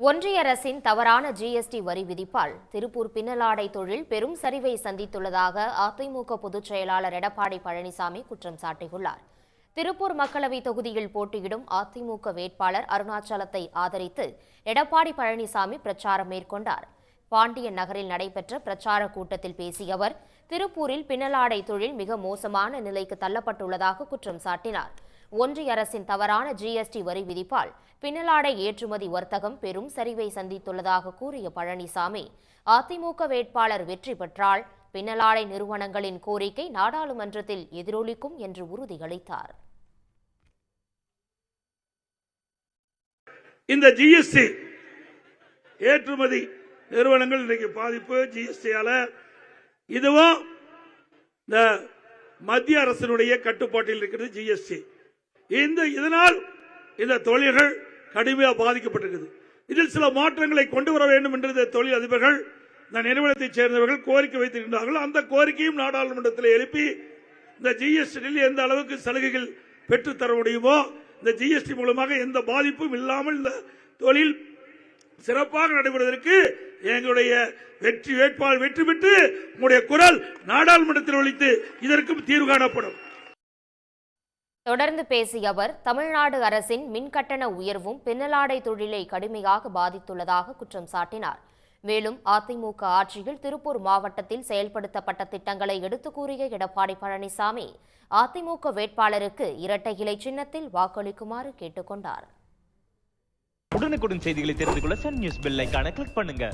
ஒன்றிய அரசின் தவறான ஜிஎஸ்டி வரி விதிப்பால் திருப்பூர் பின்னலாடை தொழில் பெரும் சரிவை சந்தித்துள்ளதாக அதிமுக பொதுச் செயலாளர் எடப்பாடி பழனிசாமி குற்றம் சாட்டியுள்ளார். திருப்பூர் மக்களவை தொகுதியில் போட்டியிடும் அதிமுக வேட்பாளர் அருணாச்சலத்தை ஆதரித்து எடப்பாடி பழனிசாமி பிரச்சாரம் மேற்கொண்டார். பாண்டியன் நகரில் நடைபெற்ற பிரச்சார கூட்டத்தில் பேசிய அவர் திருப்பூரில் பின்னலாடை தொழில் மிக மோசமான நிலைக்கு தள்ளப்பட்டுள்ளதாக குற்றம் சாட்டினார். ஒன்றிய அரசின் தவறான ஜிஎஸ்டி வரி விதிப்பால் பின்னலாடை ஏற்றுமதி வர்த்தகம் பெரும் சரிவை சந்தித்துள்ளதாக கூறிய பழனிசாமி அதிமுக வேட்பாளர் வெற்றி பெற்றால் பின்னலாடை நிறுவனங்களின் கோரிக்கை நாடாளுமன்றத்தில் எதிரொலிக்கும் என்று உறுதியளித்தார். இந்த ஜிஎஸ்டி ஏற்றுமதி நிறுவனங்கள் இன்றைக்கு பாதிப்பு ஜிஎஸ்டியால இதுவும் இந்த மத்திய அரசினுடைய கட்டுப்பாட்டில் இருக்கிறது ஜிஎஸ்டி இந்த இதனால் இந்த தொழில்கள் கடுமையாக பாதிக்கப்பட்டிருக்குது. இதில் சில மாற்றங்களை கொண்டு வர வேண்டும் என்று தொழில் அதிபர்கள் இந்த நிறுவனத்தைச் சேர்ந்தவர்கள் கோரிக்கை வைத்திருக்கிறார்கள் அந்த கோரிக்கையும் நாடாளுமன்றத்தில் எழுப்பி இந்த ஜிஎஸ்டியில் எந்த அளவுக்கு சலுகைகள் பெற்றுத் தர முடியுமோ இந்த ஜிஎஸ்டி மூலமாக எந்த பாதிப்பும் இல்லாமல் இந்த தொழில் சிறப்பாக நடைபெறுவதற்கு எங்களுடைய வெற்றி வேட்பாளர் வெற்றி பெற்று உங்களுடைய குரல் நாடாளுமன்றத்தில் ஒழித்து இதற்கும் தீர்வு காணப்படும். தொடர்ந்து பேசிய அவர் தமிழ்நாடு அரசின் மின்கட்டண உயர்வும் பின்னலாடை தொழிலை கடுமையாக பாதித்துள்ளதாக குற்றம் சாட்டினார். மேலும் அதிமுக ஆட்சியில் திருப்பூர் மாவட்டத்தில் செயல்படுத்தப்பட்ட திட்டங்களை எடுத்து கூறிய எடப்பாடி பழனிசாமி அதிமுக வேட்பாளருக்கு இரட்டை இலை சின்னத்தில் வாக்களிக்குமாறு கேட்டுக்கொண்டார் உடனுக்குடன் செய்திகளை தெரிந்து கொள்ள சன் நியூஸ் பெல் கிளிக் பண்ணுங்க.